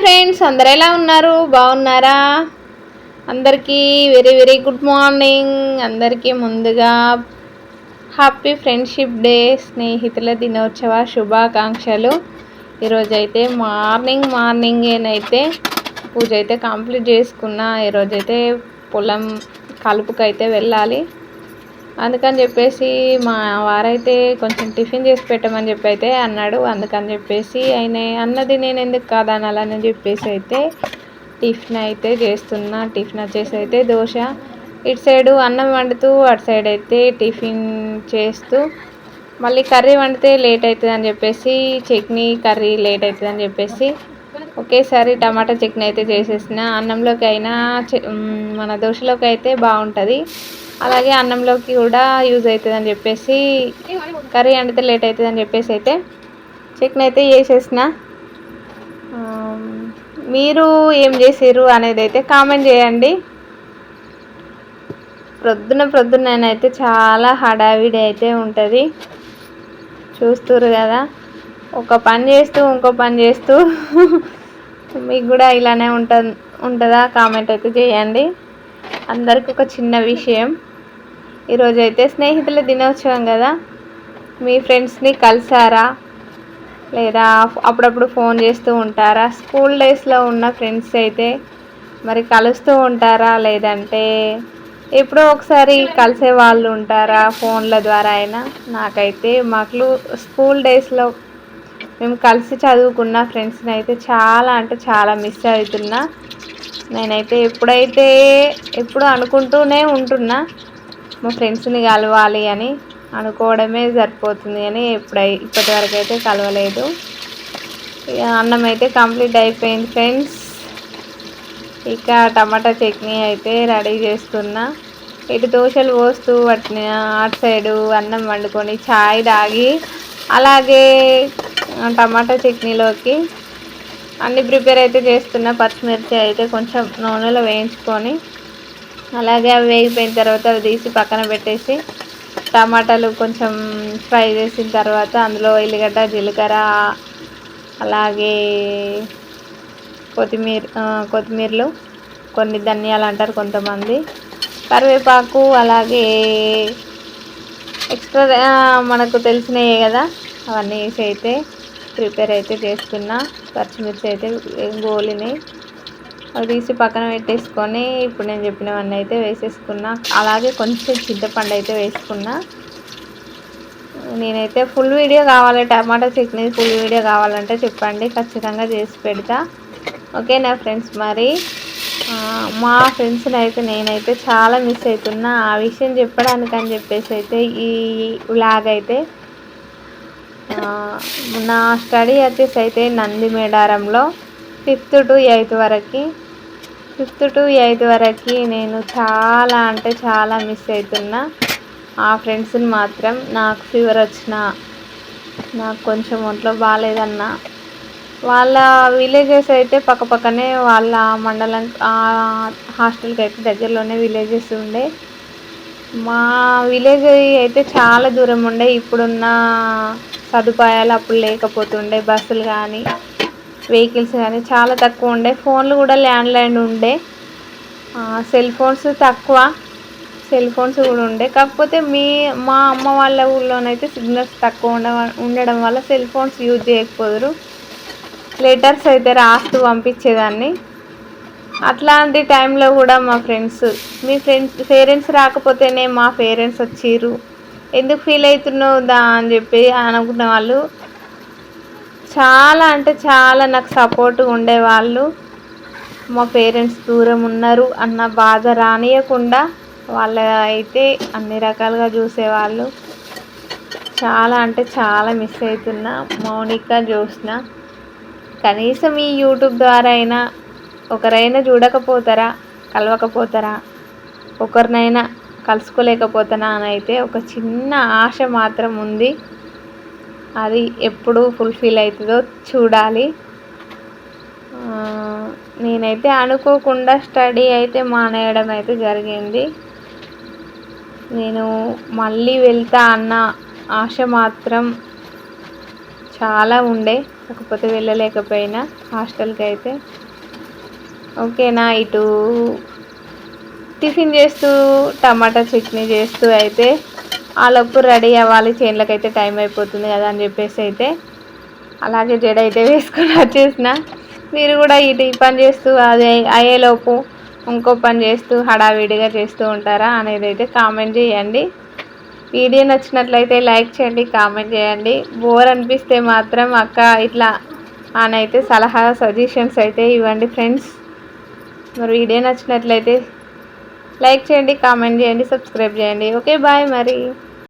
Friends అందరు ఎలా ఉన్నారు? బాగున్నారా? అందరికీ వెరీ వెరీ గుడ్ మార్నింగ్. అందరికీ ముందుగా హ్యాపీ ఫ్రెండ్షిప్ డే స్నేహితుల దినోత్సవ శుభాకాంక్షలు. ఈరోజైతే మార్నింగ్ మార్నింగేనైతే పూజ అయితే కంప్లీట్ చేసుకున్నా. ఈరోజైతే పొలం కలుపుకైతే వెళ్ళాలి. అందుకని చెప్పేసి మా వారైతే కొంచెం టిఫిన్ చేసి పెట్టమని చెప్పి అయితే అన్నాడు. అందుకని చెప్పేసి ఆయన అన్నది నేను ఎందుకు కాదనాలని చెప్పేసి అయితే టిఫిన్ అయితే చేస్తున్నా. టిఫిన్ వచ్చేసి అయితే దోశ. ఇటు సైడు అన్నం వండుతూ అటు సైడ్ అయితే టిఫిన్ చేస్తూ మళ్ళీ కర్రీ వండితే లేట్ అవుతుంది అని చెప్పేసి చట్నీ కర్రీ లేట్ అవుతుంది అని చెప్పేసి ఒకేసారి టమాటా చట్నీ అయితే చేసేసిన. అన్నంలోకి అయినా మన దోశలోకి అయితే బాగుంటుంది. అలాగే అన్నంలోకి కూడా యూజ్ అవుతుంది అని చెప్పేసి కర్రీ వండితే లేట్ అవుతుంది అని చెప్పేసి అయితే చట్నీ అయితే చేసేసిన. మీరు ఏం చేసారు అనేది అయితే కామెంట్ చేయండి. ప్రొద్దున ప్రొద్దునైతే చాలా హడావిడి అయితే ఉంటుంది. చూస్తురు కదా ఒక పని చేస్తూ ఇంకో పని చేస్తూ మీకు కూడా ఇలానే ఉంట ఉంటుందా? కామెంట్ అయితే చేయండి. అందరికి ఒక చిన్న విషయం. ఈరోజు అయితే స్నేహితుల దినోత్సవం కదా? మీ ఫ్రెండ్స్ని కలిసారా? లేదా అప్పుడప్పుడు ఫోన్ చేస్తూ ఉంటారా? స్కూల్ డేస్లో ఉన్న ఫ్రెండ్స్ అయితే మరి కలుస్తూ ఉంటారా? లేదంటే ఎప్పుడో ఒకసారి కలిసే వాళ్ళు ఉంటారా? ఫోన్ల ద్వారా అయినా? నాకైతే మాకు స్కూల్ డేస్లో మేము కలిసి చదువుకున్న ఫ్రెండ్స్ని అయితే చాలా అంటే చాలా మిస్ అవుతున్నా. నేనైతే ఎప్పుడైతే ఎప్పుడు అనుకుంటూనే ఉంటున్నా మా ఫ్రెండ్స్ని కలవాలి అని అనుకోవడమే సరిపోతుంది అని ఎప్పుడై ఇప్పటి వరకు అయితే కలవలేదు. అన్నం అయితే కంప్లీట్ అయిపోయింది ఫ్రెండ్స్ ఇక టమాటా చట్నీ అయితే రెడీ చేస్తున్నా. ఇటు దోశలు పోస్తూ వాటిని అటు సైడు అన్నం వండుకొని చాయ్ తాగి అలాగే టమాటా చట్నీలోకి అన్ని ప్రిపేర్ అయితే చేస్తున్న. పచ్చిమిర్చి అయితే కొంచెం నూనెలో వేయించుకొని అలాగే అవి వేగిపోయిన తర్వాత అవి తీసి పక్కన పెట్టేసి టమాటాలు కొంచెం ఫ్రై చేసిన తర్వాత అందులో ఎల్లిగడ్డ జీలకర్ర అలాగే కొత్తిమీర కొత్తిమీరలు కొన్ని ధనియాలు అంటారు కొంతమంది. కరివేపాకు అలాగే ఎక్స్ట్రా మనకు తెలిసినవే కదా అవన్నీ వేసి అయితే ప్రిపేర్ అయితే చేసుకున్న పచ్చిమిర్చి అయితే గోలిని. అవి తీసి పక్కన పెట్టేసుకొని ఇప్పుడు నేను చెప్పినవన్నీ అయితే వేసేసుకున్నా. అలాగే కొంచెం చింతపండు అయితే వేసుకున్నా. నేనైతే ఫుల్ వీడియో కావాలి టమాటా చట్నీ ఫుల్ వీడియో కావాలంటే చెప్పండి ఖచ్చితంగా చేసి పెడతా. ఓకే నా ఫ్రెండ్స్ మరి మా ఫ్రెండ్స్ని అయితే నేనైతే చాలా మిస్ అవుతున్నా ఆ విషయం చెప్పడానికి అని చెప్పేసి అయితే ఈ వ్లాగ్ అయితే నా స్టడీ వచ్చేసి అయితే నంది మేడారంలో. ఫిఫ్త్ టు ఎయిత్ వరకు. ఫిఫ్త్ టు ఎయిత్ వరకు నేను చాలా అంటే చాలా మిస్ అవుతున్నా ఆ ఫ్రెండ్స్ని మాత్రం నాకు ఫీవర్ వచ్చిన నాకు కొంచెం ఒంట్లో బాగాలేదన్నా. వాళ్ళ విలేజెస్ అయితే పక్కపక్కనే వాళ్ళ మండలం హాస్టల్కి అయితే దగ్గరలోనే విలేజెస్ ఉండే. మా విలేజ్ అయితే చాలా దూరం ఉండే. ఇప్పుడున్న సదుపాయాలు అప్పుడు లేకపోతుండే. బస్సులు కానీ వెహికల్స్ కానీ చాలా తక్కువ ఉండే. ఫోన్లు కూడా ల్యాండ్లైన్ ఉండే. సెల్ ఫోన్స్ తక్కువ సెల్ ఫోన్స్ కూడా ఉండే. కాకపోతే మీ మా అమ్మ వాళ్ళ ఊళ్ళోనైతే సిగ్నల్స్ తక్కువ ఉండ ఉండడం వల్ల సెల్ ఫోన్స్ యూజ్ చేయకపోదురు. లెటర్స్ అయితే రాస్తూ పంపించేదాన్ని. అట్లాంటి టైంలో కూడా మా ఫ్రెండ్స్ మీ ఫ్రెండ్స్ పేరెంట్స్ రాకపోతేనే మా పేరెంట్స్ వచ్చిర్రు. ఎందుకు ఫీల్ అవుతున్నావు దా అని చెప్పి అనుకున్న వాళ్ళు. చాలా అంటే చాలా నాకు సపోర్ట్ ఉండేవాళ్ళు మా పేరెంట్స్ దూరం ఉన్నారు అన్న బాధ రానియకుండా వాళ్ళ అయితే అన్ని రకాలుగా చూసేవాళ్ళు. చాలా అంటే చాలా మిస్ అవుతున్నా మౌనిక జ్యోత్స్న. కనీసం ఈ యూట్యూబ్ ద్వారా అయినా ఒకరైనా చూడకపోతారా కలవకపోతారా? ఒకరినైనా కలుసుకోలేకపోతానా అని అయితే ఒక చిన్న ఆశ మాత్రం ఉంది. అది ఎప్పుడు ఫుల్ఫిల్ అవుతుందో చూడాలి. నేనైతే అనుకోకుండా స్టడీ అయితే మానేయడం అయితే జరిగింది. నేను మళ్ళీ వెళ్తా అన్న ఆశ మాత్రం చాలా ఉండే. కాకపోతే వెళ్ళలేకపోయినా హాస్టల్కి అయితే. ఓకేనా ఇటు టిఫిన్ చేస్తూ టమాటా చట్నీ చేస్తూ అయితే ఆలోపు రెడీ అవ్వాలి చేనులకైతే అయితే టైం అయిపోతుంది కదా అని చెప్పేసి అయితే అలాగే జడ అయితే వేసుకొని వచ్చేసిన. మీరు కూడా ఇటు ఈ పని చేస్తూ అదే అయ్యేలోపు ఇంకో పని చేస్తూ హడావిడిగా చేస్తూ ఉంటారా అనేది అయితే కామెంట్ చేయండి. వీడియో నచ్చినట్లయితే లైక్ చేయండి కామెంట్ చేయండి. బోర్ అనిపిస్తే మాత్రం అక్క ఇట్లా అనైతే సలహా సజెషన్స్ అయితే ఇవ్వండి ఫ్రెండ్స్. మరి వీడియో నచ్చినట్లయితే లైక్ చేయండి కామెంట్ చేయండి సబ్స్క్రైబ్ చేయండి. ఓకే బాయ్ మరి.